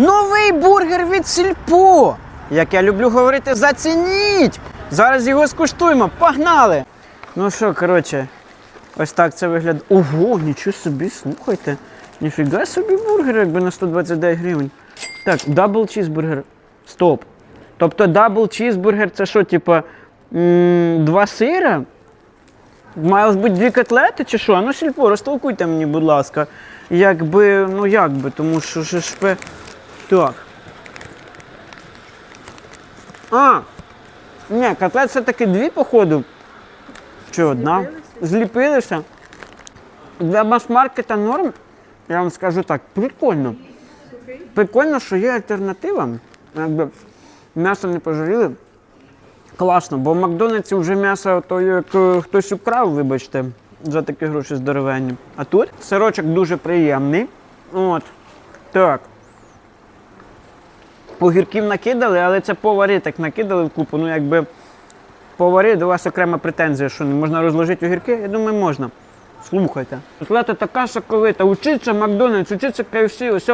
Новий бургер від сільпо. Як я люблю говорити, зацініть! Зараз його скуштуємо. Погнали! Ну що, коротше, ось так це виглядає. Ого, нічого собі, слухайте. Ніфіга собі бургер, якби на 129 гривень. Так, дабл чізбургер. Стоп. Тобто дабл чізбургер це що, типа, два сира? Має бути дві котлети чи що? Ну, сільпо, розтолкуйте мені, будь ласка. Якби, ну як би, тому що ж. Так. А! Ні, котлет все-таки дві, походу. Чи одна? Зліпилися. Для мас-маркета норм, я вам скажу так, прикольно. Прикольно, що є альтернатива. Якби м'ясо не пожаліли. Класно, бо в Макдональдсі вже м'ясо то як е, хтось украв, вибачте, за такі гроші здоровенні. А тут сирочок дуже приємний. От. Так. Огірків накидали, але це повари так накидали в купу. Ну, якби повари до вас окрема претензія, що не можна розложити огірки. Я думаю, можна. Слухайте. Котлета така соковита. Учиться Макдональдс, учиться KFC, ось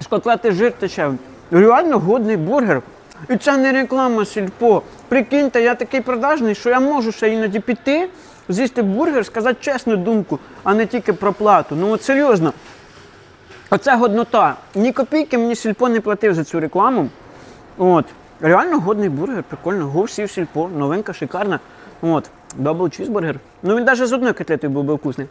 з котлети жир тече. Реально годний бургер. І це не реклама сільпо. Прикиньте, я такий продажний, що я можу ще іноді піти, з'їсти бургер, сказати чесну думку, а не тільки про плату. Ну от серйозно. Оце годнота. Ні копійки мені сільпо не платив за цю рекламу. От. Реально годний бургер, прикольно. Го всі сільпо, новинка, шикарна. От. Дабл чізбургер. Ну він навіть з одною котлетою був би вкусний.